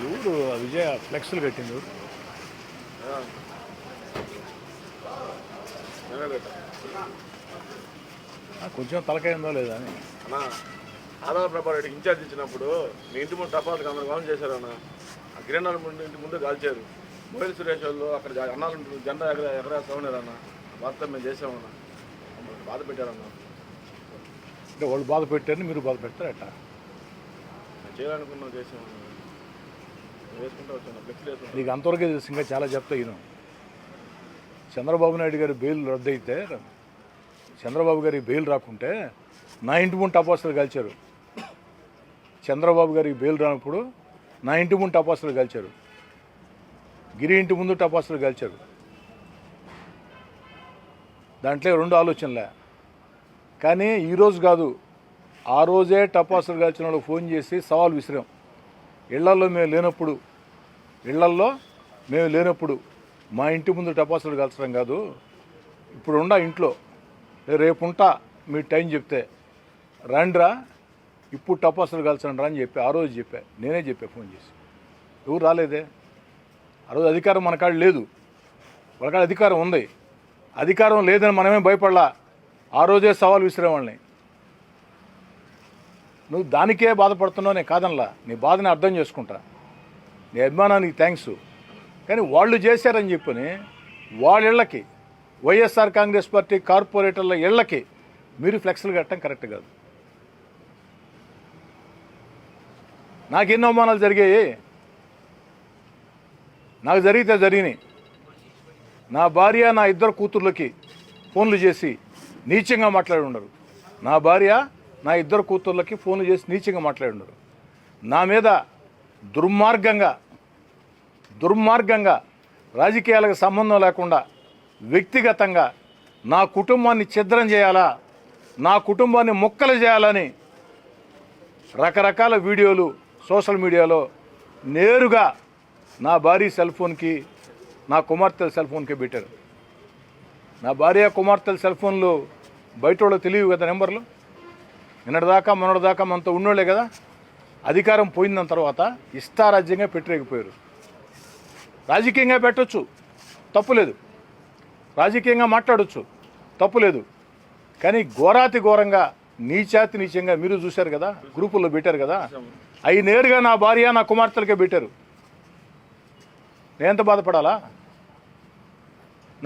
ఎవరు ఆ విజయ ఫ్లెక్స్లు కట్టింది ఆ, కొంచెం తలకాయ ఉందో లేదా అని. అన్నా ఆదాల ప్రభావ రెడ్డికి ఇన్ఛార్జ్ ఇచ్చినప్పుడు మీ ఇంటి ముందు టపాలకు అందరు కాలం చేశారు అన్న. ఆ కిరణాల ముందు ఇంటి ముందు కాల్చారు. మోహిల్ సురేష్ వాళ్ళు అక్కడ అన్నాలు జెండా ఎగర ఎగరేస్తా ఉన్నారన్న వార్త మేము చేసామన్నా. మమ్మల్ని బాధ పెట్టారన్నా. అంటే వాళ్ళు బాధ పెట్టారని మీరు బాధ పెడతారు చేయాలనుకున్నాం వేసుకుంటా నీకు అంతవరకే తెలుసు ఇంకా చాలా చెప్తా ఈయన. చంద్రబాబు నాయుడు గారి బెయిల్ రద్దయితే చంద్రబాబు గారి బెయిల్ రాకుంటే నా ఇంటి ముందు టపాసులు కాల్చారు. చంద్రబాబు గారికి బెయిల్ రానప్పుడు నా ఇంటి ముందు టపాసులు కాల్చారు. గిరి ఇంటి ముందు టపాసులు కాల్చారు. దాంట్లో రెండు ఆలోచనలే. కానీ ఈరోజు కాదు. ఆ రోజే టపాసులు కాల్చిన వాళ్ళకి ఫోన్ చేసి సవాల్ విసిరాం. ఇళ్ళల్లో మేము లేనప్పుడు ఇళ్ళల్లో మేము లేనప్పుడు మా ఇంటి ముందు టపాసులు కాల్చడం కాదు. ఇప్పుడు ఉండా ఇంట్లో. రేపు ఉంటా మీ టైం చెప్తే. రండ్రా ఇప్పుడు టపాసులు కాల్చండి రా అని చెప్పి ఆ రోజు చెప్పా. నేనే చెప్పా ఫోన్ చేసి. ఎవరు రాలేదే? ఆ రోజు అధికారం మన కాడ లేదు. వాళ్ళ కాడ అధికారం ఉంది. అధికారం లేదని మనమే భయపడలా? ఆ రోజే సవాల్ విసిరేవాళ్ళని నువ్వు దానికే బాధపడుతున్నావు నేను కాదనలా. నీ బాధని అర్థం చేసుకుంటా. నీ అభిమానానికి థ్యాంక్స్ కానీ వాళ్ళు చేశారని చెప్పని వాళ్ళ ఇళ్ళకి వైఎస్ఆర్ కాంగ్రెస్ పార్టీ కార్పొరేటర్ల ఇళ్ళకి మీరు ఫ్లెక్స్లు కట్టడం కరెక్ట్ కాదు. నాకు ఎన్ని అవమానాలు జరిగాయి. నాకు జరిగితే జరిగినాయి. నా భార్య నా ఇద్దరు కూతుర్లకి ఫోన్లు చేసి నీచంగా మాట్లాడి ఉండరు. నా భార్య నా ఇద్దరు కూతుర్లకి ఫోన్లు చేసి నీచంగా మాట్లాడి ఉండరు. నా మీద దుర్మార్గంగా దుర్మార్గంగా రాజకీయాలకు సంబంధం లేకుండా వ్యక్తిగతంగా నా కుటుంబాన్ని ఛిద్రం చేయాలా నా కుటుంబాన్ని ముక్కలు చేయాలని రకరకాల వీడియోలు సోషల్ మీడియాలో నేరుగా నా భార్య సెల్ ఫోన్కి నా కుమార్తెల సెల్ ఫోన్కి పెట్టారు. నా భార్య కుమార్తెల సెల్ ఫోన్లు బయట వాళ్ళు తెలియవు కదా నెంబర్లు? నిన్నటిదాకా మొన్నటిదాకా మనతో ఉన్నోళ్ళే కదా? అధికారం పోయిన తర్వాత ఇష్టారాజ్యంగా పెట్టలేకపోయారు. రాజకీయంగా పెట్టచ్చు తప్పులేదు రాజకీయంగా మాట్లాడొచ్చు తప్పులేదు కానీ ఘోరాతి ఘోరంగా నీచాతి నీచంగా మీరు చూశారు కదా? గ్రూపుల్లో పెట్టారు కదా? అవి నేరుగా నా భార్య నా కుమార్తెలకే పెట్టారు. నేనెంత బాధపడాలా?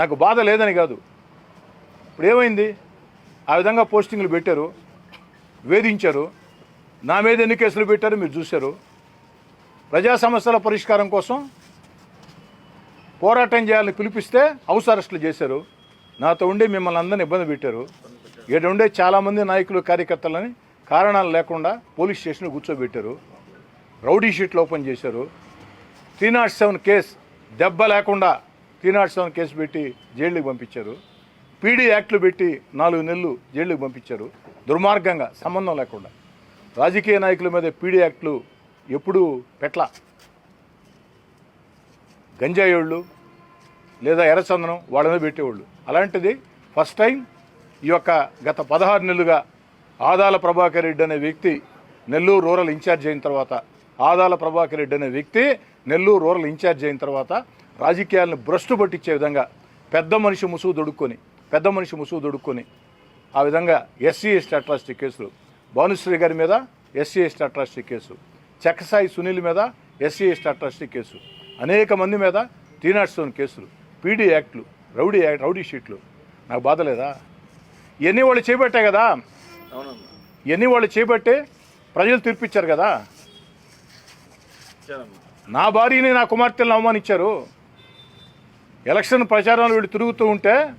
నాకు బాధ లేదని కాదు. ఇప్పుడు ఏమైంది ఆ విధంగా పోస్టింగ్లు పెట్టారు వేధించారు నా మీద ఎన్ని కేసులు పెట్టారు మీరు చూశారు. ప్రజా సమస్యల పరిష్కారం కోసం పోరాటం చేయాలని పిలిపిస్తే హౌస్ అరెస్టులు చేశారు. నాతో ఉండి మిమ్మల్ని అందరిని ఇబ్బంది పెట్టారు. ఇక్కడ ఉండే చాలామంది నాయకులు కార్యకర్తలని కారణాలు లేకుండా పోలీస్ స్టేషన్లో కూర్చోబెట్టారు. రౌడీ షీట్లు ఓపెన్ చేశారు. త్రీ నాట్ సెవెన్ కేసు దెబ్బ లేకుండా త్రీ నాట్ సెవెన్ కేసు పెట్టి జైలుకి పంపించారు. పీడీ యాక్ట్లు పెట్టి నాలుగు నెలలు జైళ్ళకి పంపించారు. దుర్మార్గంగా సంబంధం లేకుండా. రాజకీయ నాయకుల మీద పీడీ యాక్ట్లు ఎప్పుడూ పెట్ల గంజాయోళ్ళు లేదా ఎర్రచందనం వాళ్ళ మీద పెట్టేవాళ్ళు. అలాంటిది ఫస్ట్ టైం ఈ యొక్క గత పదహారు నెలలుగా ఆదాల ప్రభాకర్ రెడ్డి అనే వ్యక్తి నెల్లూరు రూరల్ ఇన్ఛార్జ్ అయిన తర్వాత ఆదాల ప్రభాకర్ రెడ్డి అనే వ్యక్తి నెల్లూరు రూరల్ ఇన్ఛార్జ్ అయిన తర్వాత రాజకీయాలను భ్రష్టు పట్టించే విధంగా పెద్ద మనిషి ముసుగు దొడుక్కొని పెద్ద మనిషి ముసుగు దొడుక్కొని ఆ విధంగా ఎస్సీ ఎస్టీ అట్రాసిటీ కేసులు. భానుశ్రీ గారి మీద SC ST atrocity case. Chakkasai Sunil మీద ఎస్సీ ఎస్టీ అట్రాసిటీ కేసు. అనేక మంది మీద త్రీ నాట్ సెవెన్ కేసులు పీడీ యాక్ట్లు రౌడీ యాక్ట్ రౌడీ షీట్లు. నాకు బాధ లేదా? ఇవన్నీ వాళ్ళు చేపట్టే కదా? ఇవన్నీ వాళ్ళు చేపట్టే ప్రజలు తీర్పిచ్చారు కదా? నా భార్యని నా కుమార్తెలను అవమానించారు. ఎలక్షన్ ప్రచారంలో వీళ్ళు తిరుగుతూ ఉంటే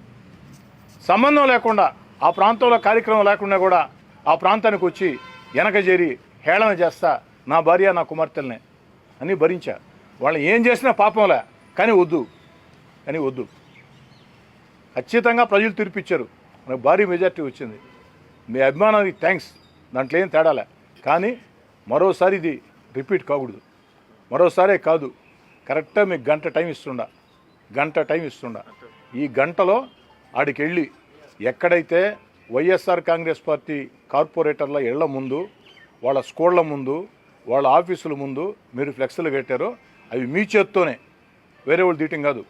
సంబంధం లేకుండా ఆ ప్రాంతంలో కార్యక్రమం లేకుండా కూడా ఆ ప్రాంతానికి వచ్చి వెనక చేరి హేళన చేస్తా నా భార్య నా కుమార్తెల్ని అని భరించా. వాళ్ళు ఏం చేసినా పాపంలే కానీ వద్దు కానీ వద్దు. ఖచ్చితంగా ప్రజలు తీర్పిచ్చారు. మనకు భారీ మెజార్టీ వచ్చింది. మీ అభిమానానికి థ్యాంక్స్. దాంట్లో ఏం తేడాలే. కానీ మరోసారి ఇది రిపీట్ కాకూడదు. మరోసారే కాదు. కరెక్ట్గా మీకు గంట టైం ఇస్తుండా. గంట టైం ఇస్తుండ. ఈ గంటలో ఆడికి వెళ్ళి ఎక్కడైతే వైఎస్ఆర్ కాంగ్రెస్ పార్టీ కార్పొరేటర్ల ఇళ్ళ ముందు వాళ్ళ స్కూళ్ళ ముందు వాళ్ళ ఆఫీసుల ముందు మీరు ఫ్లెక్స్లు కట్టారో అవి మీ చేత్తోనే. వేరే వాళ్ళు తీయటం కాదు.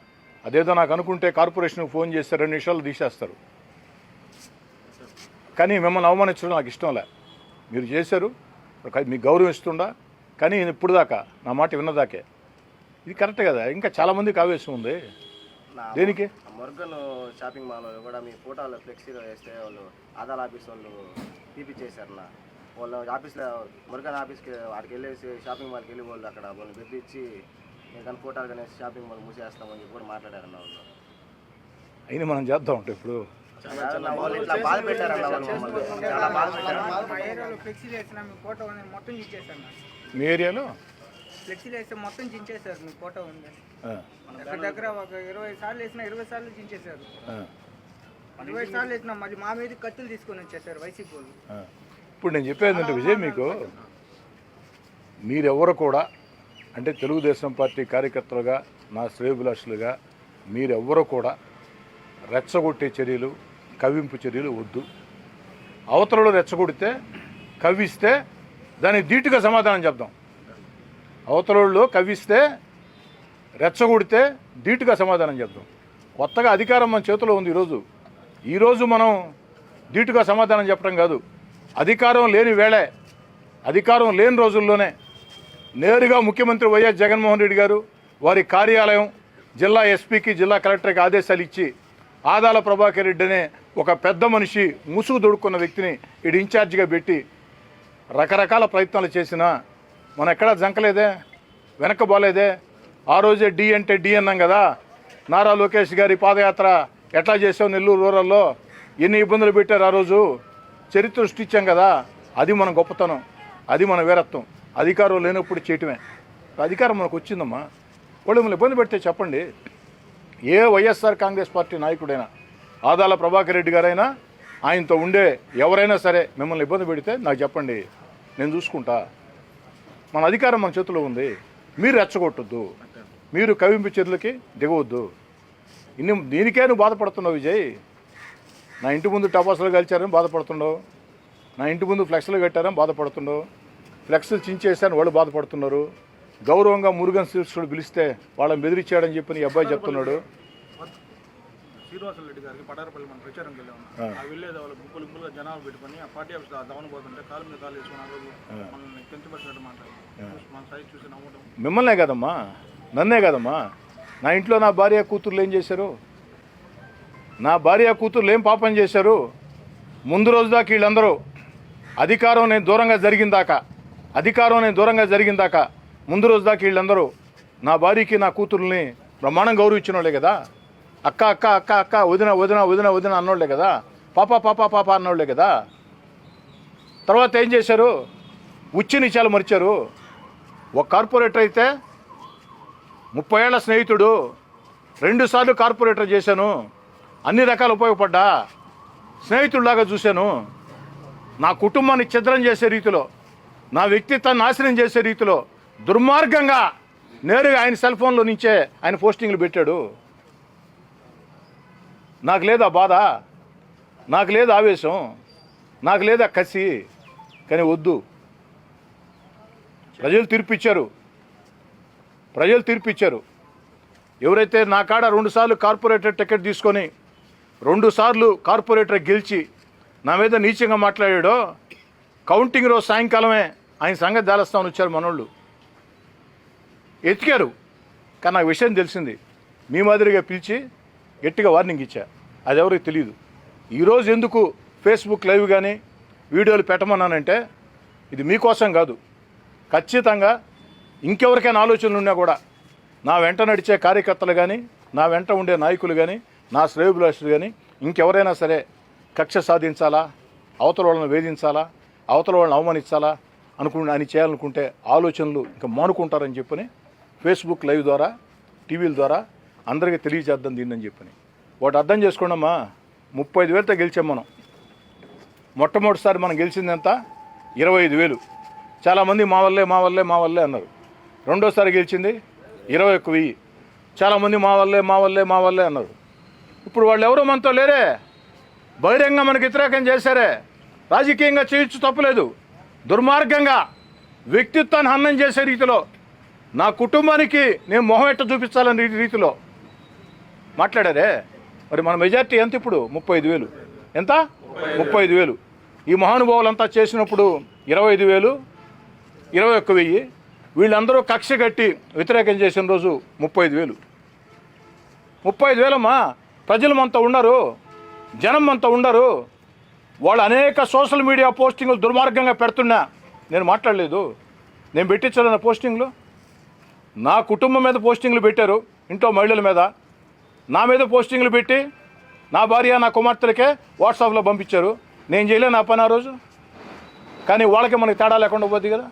అదేదో నాకు అనుకుంటే కార్పొరేషన్కి ఫోన్ చేస్తే రెండు నిమిషాలు తీసేస్తారు. కానీ మిమ్మల్ని అవమానించడం నాకు ఇష్టం లే. మీరు చేశారు మీకు గౌరవం ఇస్తుండా. కానీ నేను ఇప్పుడు దాకా నా మాట విన్నదాకే. ఇది కరెక్ట్ కదా? ఇంకా చాలామందికి ఆవేశం ఉంది. దేనికి? మురుగన్ షాపింగ్ మాల్ కూడా మీ ఫోటోలు ఫ్లెక్సీలో వేస్తే వాళ్ళు ఆధార్ ఆఫీస్ వాళ్ళు తీపిచ్చేశారు నా. వాళ్ళు ఆఫీస్లో మురుగన్ ఆఫీస్కి వాడికి వెళ్ళేసి షాపింగ్ మాల్కి వెళ్ళి వాళ్ళు అక్కడ వాళ్ళు బెదిరించి నేను కానీ ఫోటోలు కానీ షాపింగ్ మాల్ మూసేస్తామని చెప్పి కూడా మాట్లాడారన్న వాళ్ళు. అయినా మనం చేద్దాం అంటే ఇప్పుడు. నా వాళ్ళు ఇట్లా బాధ పెట్టారన్న వాళ్ళు మమ్మల్ని చాలా బాధ పెట్టారు. మా ఏరియాలో? ఫ్లెక్సీలు వేస్తే మొత్తం చించేశారు మీ ఫోటో ఉంది. దగ్గర దగ్గర ఒక ఇరవై సార్లు వేసిన ఇరవై సార్లు చించేశారు ఇరవై సార్లు వేసిన మళ్ళీ మా మీద కత్తులు తీసుకొని వచ్చేసారు వైసీపీ వాళ్ళు. ఇప్పుడు నేను చెప్పేది ఏంటంటే విజయ్ మీకు మీరెవరు కూడా అంటే తెలుగుదేశం పార్టీ కార్యకర్తలుగా నా శ్రేయభిలాషులుగా మీరెవ్వరు కూడా రెచ్చగొట్టే చర్యలు కవ్వింపు చర్యలు వద్దు. అవతలలో రెచ్చగొడితే కవ్విస్తే దానికి ధీటుగా సమాధానం చెప్దాం. అవతలలో కవ్విస్తే రెచ్చగొడితే ధీటుగా సమాధానం చెప్తాం. కొత్తగా అధికారం మన చేతిలో ఉంది ఈరోజు. ఈరోజు మనం ధీటుగా సమాధానం చెప్పడం కాదు. అధికారం లేని వేళే అధికారం లేని రోజుల్లోనే నేరుగా ముఖ్యమంత్రి వైఎస్ జగన్మోహన్ రెడ్డి గారు వారి కార్యాలయం జిల్లా ఎస్పీకి జిల్లా కలెక్టర్కి ఆదేశాలు ఇచ్చి ఆదాల ప్రభాకర్ రెడ్డి అనే ఒక పెద్ద మనిషి ముసుగు దొడుక్కున్న వ్యక్తిని ఇడు ఇన్ఛార్జిగా పెట్టి రకరకాల ప్రయత్నాలు చేసినా మనం ఎక్కడా జంకలేదే వెనక బోలేదే? ఆ రోజే డి అంటే డి అన్నాం కదా. నారా లోకేష్ గారి పాదయాత్ర ఎట్లా చేసావు నెల్లూరు రూరల్లో? ఎన్ని ఇబ్బందులు పెట్టారు ఆ రోజు? చరిత్ర సృష్టించాం కదా. అది మన గొప్పతనం. అది మన వీరత్వం. అధికారం లేనప్పుడు చేయటమే. అధికారం మనకు వచ్చిందమ్మా. వాళ్ళు మిమ్మల్ని ఇబ్బంది పెడితే చెప్పండి. ఏ వైఎస్ఆర్ కాంగ్రెస్ పార్టీ నాయకుడైనా ఆదాల ప్రభాకర్ రెడ్డి గారైనా ఆయనతో ఉండే ఎవరైనా సరే మిమ్మల్ని ఇబ్బంది పెడితే నాకు చెప్పండి. నేను చూసుకుంటా. మన అధికారం మన చేతిలో ఉంది. మీరు రెచ్చగొట్టొద్దు. మీరు కవింపు చర్యలకి దిగవద్దు. ఇన్ని దీనికే నువ్వు బాధపడుతున్నావు విజయ్. నా ఇంటి ముందు టపాసులు కలిచారని బాధపడుతున్నావు. నా ఇంటి ముందు ఫ్లెక్స్లు కట్టారని బాధపడుతున్నావు. ఫ్లెక్స్లు చించేసారని వాళ్ళు బాధపడుతున్నారు. గౌరవంగా మురుగన్ శీర్షుడు పిలిస్తే వాళ్ళని బెదిరించాడని చెప్పి నీ అబ్బాయి చెప్తున్నాడు. శ్రీనివాస రెడ్డి గారికి పటారపల్లి మనం ప్రచారం వెళ్ళాము. ఆ. వెళ్ళేది వాళ్ళు గుంపులు గుంపులుగా జనాలు పెట్టుకొని ఆ పార్టీ ఆఫీస్ దవన పోతుంటే కాలు మీద కాలు వేసుకుని ఆ రోజు మనల్ని కించపరిచినట్టు మాట్లాడారు. మన సైజ్ చూసి నవ్వడం మిమ్మల్నే కదమ్మా? నన్నే కదమ్మా? నా ఇంట్లో నా భార్య కూతుర్లు ఏం చేశారు? నా భార్య కూతుర్లు ఏం పాపం చేశారు? ముందు రోజు దాకా వీళ్ళందరూ అధికారం నేను దూరంగా జరిగిన దాకా అధికారం నేను దూరంగా జరిగిన దాకా ముందు రోజు దాకా వీళ్ళందరూ నా భార్యకి నా కూతుర్ని బ్రహ్మాండం గౌరవించిన వాళ్ళే కదా? అక్క అక్క అక్క అక్క వదిన వదిన వదిన వదిన అన్నోళ్ళే కదా. పాప పాప పాప అన్నోళ్ళే కదా. తర్వాత ఏం చేశారు? ఉచ్చి నిచాలు మరిచారు. ఒక కార్పొరేటర్ అయితే ముప్పై ఏళ్ళ స్నేహితుడు. రెండుసార్లు కార్పొరేటర్ చేశాను. అన్ని రకాలు ఉపయోగపడ్డా. స్నేహితుడిలాగా చూశాను. నా కుటుంబాన్ని ఛిద్రం చేసే రీతిలో నా వ్యక్తిత్వాన్ని నాశనం చేసే రీతిలో దుర్మార్గంగా నేరుగా ఆయన సెల్ ఫోన్లో నుంచే ఆయన పోస్టింగ్లు పెట్టాడు. నాకు లేదా బాధ? నాకు లేదు ఆవేశం? నాకు లేదా కసి? కానీ వద్దు. ప్రజలు తీర్పిచ్చారు. ప్రజలు తీర్పిచ్చారు. ఎవరైతే నా కాడ రెండుసార్లు కార్పొరేటర్ టికెట్ తీసుకొని రెండుసార్లు కార్పొరేటర్ గెలిచి నా మీద నీచంగా మాట్లాడాడో కౌంటింగ్ రోజు సాయంకాలమే ఆయన సంగతి దాలస్తామని వచ్చారు మనోళ్ళు. ఎతికారు. కానీ నాకు విషయం తెలిసింది. మీ మాదిరిగా పిలిచి గట్టిగా వార్నింగ్ ఇచ్చా. అది ఎవరికి తెలియదు ఈరోజు ఎందుకు ఫేస్బుక్ లైవ్ కానీ వీడియోలు పెట్టమన్నానంటే ఇది మీకోసం కాదు. ఖచ్చితంగా ఇంకెవరికైనా ఆలోచనలు ఉన్నా కూడా నా వెంట నడిచే కార్యకర్తలు కానీ నా వెంట ఉండే నాయకులు కానీ నా శ్రేయభిలాషులు కానీ ఇంకెవరైనా సరే కక్ష సాధించాలా? అవతల వాళ్ళని వేధించాలా? అవతల వాళ్ళని అవమానించాలా? అనుకు అని చేయాలనుకుంటే ఆలోచనలు ఇంకా మానుకుంటారని చెప్పని ఫేస్బుక్ లైవ్ ద్వారా టీవీల ద్వారా అందరికీ తెలియజేద్దాం దీన్ని చెప్పని. వాటి అర్థం చేసుకోండమ్మా. ముప్పై ఐదు వేలతో గెలిచాం మనం. మొట్టమొదటిసారి మనం గెలిచింది ఎంత? ఇరవై ఐదు వేలు. చాలామంది మా వల్లే మా వల్లే మా వల్లే అన్నారు. రెండోసారి గెలిచింది ఇరవై ఒక్క వెయ్యి. చాలామంది మా వల్లే మా వల్లే మా వల్లే అన్నారు. ఇప్పుడు వాళ్ళు ఎవరో మనతో లేరే. బహిరంగ మనకు వ్యతిరేకం చేశారే. రాజకీయంగా చేయొచ్చు తప్పులేదు. దుర్మార్గంగా వ్యక్తిత్వాన్ని హన్నం చేసే రీతిలో నా కుటుంబానికి నేను మొహం ఎట్ట చూపించాలని రీతిలో మాట్లాడారే? మరి మన మెజార్టీ ఎంత ఇప్పుడు? ముప్పై ఐదు వేలు. ఎంత? ముప్పై ఐదు వేలు. ఈ మహానుభావులంతా చేసినప్పుడు ఇరవై ఐదు వేలు ఇరవై ఒక్క వెయ్యి. వీళ్ళందరూ కక్ష కట్టి వ్యతిరేకం చేసిన రోజు ముప్పై ఐదు వేలు. ముప్పై ఐదు వేలమ్మా. ప్రజలు అంతా ఉండరు జనం అంతా ఉండరు వాళ్ళు అనేక సోషల్ మీడియా పోస్టింగ్లు దుర్మార్గంగా పెడుతున్నా నేను మాట్లాడలేదు. నేను పెట్టించాలన్న పోస్టింగ్లు. నా కుటుంబం మీద పోస్టింగ్లు పెట్టారు. ఇంట్లో మహిళల మీద. నా మీద పోస్టింగ్లు పెట్టి నా భార్య నా కుమార్తెలకే వాట్సాప్లో పంపించారు. నేను చేయలే నా పని ఆ రోజు. కానీ వాళ్ళకి మనకి తేడా లేకుండా పోద్ది కదా.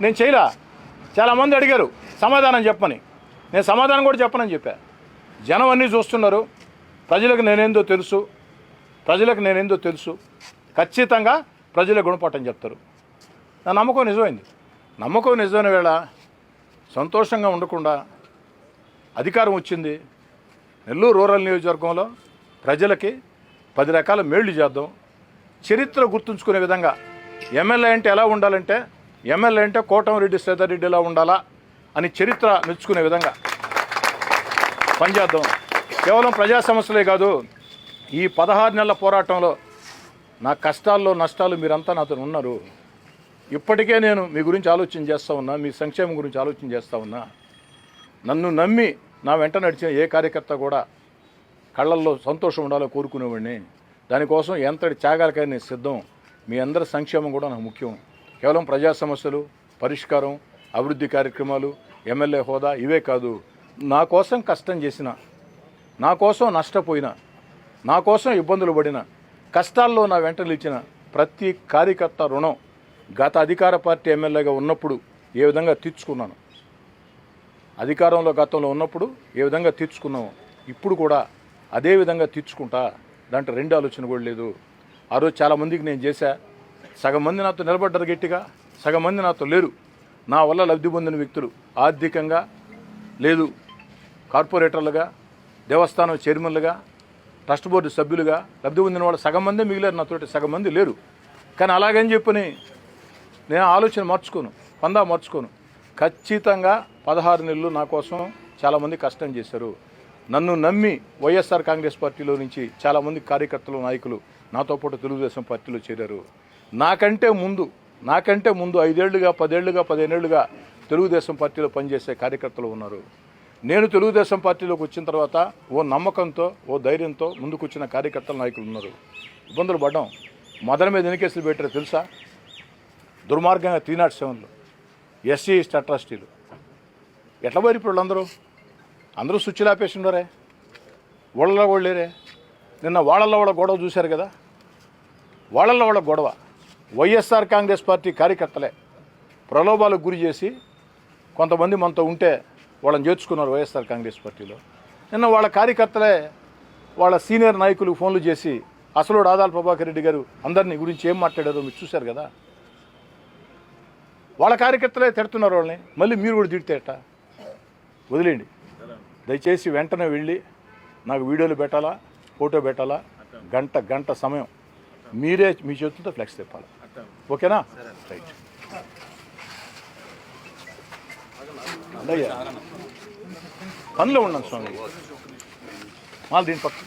నేను చేయలే. చాలామంది అడిగారు సమాధానం చెప్పని. నేను సమాధానం కూడా చెప్పనని చెప్పా. జనం అన్నీ చూస్తున్నారు. ప్రజలకు నేనేందో తెలుసు. ప్రజలకు నేనేందో తెలుసు. ఖచ్చితంగా ప్రజల గుణపాఠం చెప్తారు. నా నమ్మకం నిజమైంది. నమ్మకం నిజమైన వేళ సంతోషంగా ఉండకుండా అధికారం వచ్చింది. నెల్లూరు రూరల్ నియోజకవర్గంలో ప్రజలకి పది రకాల మేళ్ళు చేద్దాం. చరిత్ర గుర్తుంచుకునే విధంగా ఎమ్మెల్యే అంటే ఎలా ఉండాలంటే ఎమ్మెల్యే అంటే కోటమిరెడ్డి శ్రీధర్రెడ్డి ఎలా ఉండాలా అని చరిత్ర మెచ్చుకునే విధంగా పనిచేద్దాం కేవలం ప్రజా సమస్యలే కాదు ఈ పదహారు నెలల పోరాటంలో నా కష్టాల్లో నష్టాలు మీరంతా నాతో ఉన్నారు. ఇప్పటికే నేను మీ గురించి ఆలోచన చేస్తూ ఉన్నా మీ సంక్షేమం గురించి ఆలోచన చేస్తూ ఉన్నా. నన్ను నమ్మి నా వెంట నడిచిన ఏ కార్యకర్త కూడా కళ్ళల్లో సంతోషం ఉండాలో కోరుకునేవాడిని. దానికోసం ఎంతటి త్యాగాలకైనా నేను సిద్ధం. మీ అందరి సంక్షేమం కూడా నాకు ముఖ్యం. కేవలం ప్రజా సమస్యలు పరిష్కారం అభివృద్ధి కార్యక్రమాలు ఎమ్మెల్యే హోదా ఇవే కాదు. నా కోసం కష్టం చేసిన నా కోసం నష్టపోయిన నా కోసం ఇబ్బందులు పడిన కష్టాల్లో నా వెంట నిలిచిన ప్రతి కార్యకర్త రుణం గత అధికార పార్టీ ఎమ్మెల్యేగా ఉన్నప్పుడు ఏ విధంగా తీర్చుకున్నాను. అధికారంలో గతంలో ఉన్నప్పుడు ఏ విధంగా తీర్చుకున్నాము ఇప్పుడు కూడా అదే విధంగా తీర్చుకుంటా దాంట్లో రెండు ఆలోచన కూడా లేదు. ఆ రోజు చాలామందికి నేను చేశా. సగం మంది నాతో నిలబడ్డారు గట్టిగా సగం మంది నాతో లేరు. నా వల్ల లబ్ధి పొందిన వ్యక్తులు ఆర్థికంగా లేదు. కార్పొరేటర్లుగా దేవస్థానం చైర్మన్లుగా ట్రస్ట్ బోర్డు సభ్యులుగా లబ్ధి పొందిన వాళ్ళు సగం మందే మిగిలారు. నాతోటి సగం మంది లేరు. కానీ అలాగని చెప్పని నేను ఆలోచన మార్చుకోను పందా మార్చుకోను. ఖచ్చితంగా పదహారు నెలలు నా కోసం చాలామంది కష్టం చేశారు. నన్ను నమ్మి వైఎస్ఆర్ కాంగ్రెస్ పార్టీలో నుంచి చాలామంది కార్యకర్తలు నాయకులు నాతో పాటు తెలుగుదేశం పార్టీలో చేరారు. నాకంటే ముందు నాకంటే ముందు ఐదేళ్ళుగా పదేళ్ళుగా పదిహేనేళ్ళుగా తెలుగుదేశం పార్టీలో పనిచేసే కార్యకర్తలు ఉన్నారు. నేను తెలుగుదేశం పార్టీలోకి వచ్చిన తర్వాత ఓ నమ్మకంతో ఓ ధైర్యంతో ముందుకు వచ్చిన కార్యకర్తల నాయకులు ఉన్నారు. ఇబ్బందులు పడ్డాం. మదన మీద ఎన్ని కేసులు పెట్టారో తెలుసా? దుర్మార్గంగా త్రీ నాట్ సెవెన్లో. ఎస్సీ స్టట్రస్టీలు ఎట్లా పోయి ఇప్పుడు వాళ్ళందరూ? అందరూ స్విచ్లు ఆపేసి ఉన్నారే వాళ్ళలో కూడా లేరే. నిన్న వాళ్ళల్లో వాళ్ళ గొడవ చూశారు కదా? వాళ్ళల్లో వాళ్ళ గొడవ. వైఎస్ఆర్ కాంగ్రెస్ పార్టీ కార్యకర్తలే. ప్రలోభాలకు గురి చేసి కొంతమంది మనతో ఉంటే వాళ్ళని చేర్చుకున్నారు వైఎస్ఆర్ కాంగ్రెస్ పార్టీలో. నిన్న వాళ్ళ కార్యకర్తలే వాళ్ళ సీనియర్ నాయకులు ఫోన్లు చేసి అసలు ఆదాల్ ప్రభాకర్ రెడ్డి గారు అందరినీ గురించి ఏం మాట్లాడారో మీరు చూశారు కదా? వాళ్ళ కార్యకర్తలే తిడుతున్నారు వాళ్ళని. మళ్ళీ మీరు కూడా తిడితేట ఎట్టా? వదిలేండి దయచేసి వెంటనే వెళ్ళి నాకు వీడియోలు పెట్టాలా ఫోటో పెట్టాలా? గంట గంట సమయం. మీరే మీ చేతులతో ఫ్లెక్స్ తిప్పాలి. ఓకేనా? రైట్. అయ్యా పనిలో ఉన్నాను స్వామి. మాల్ దీని పక్క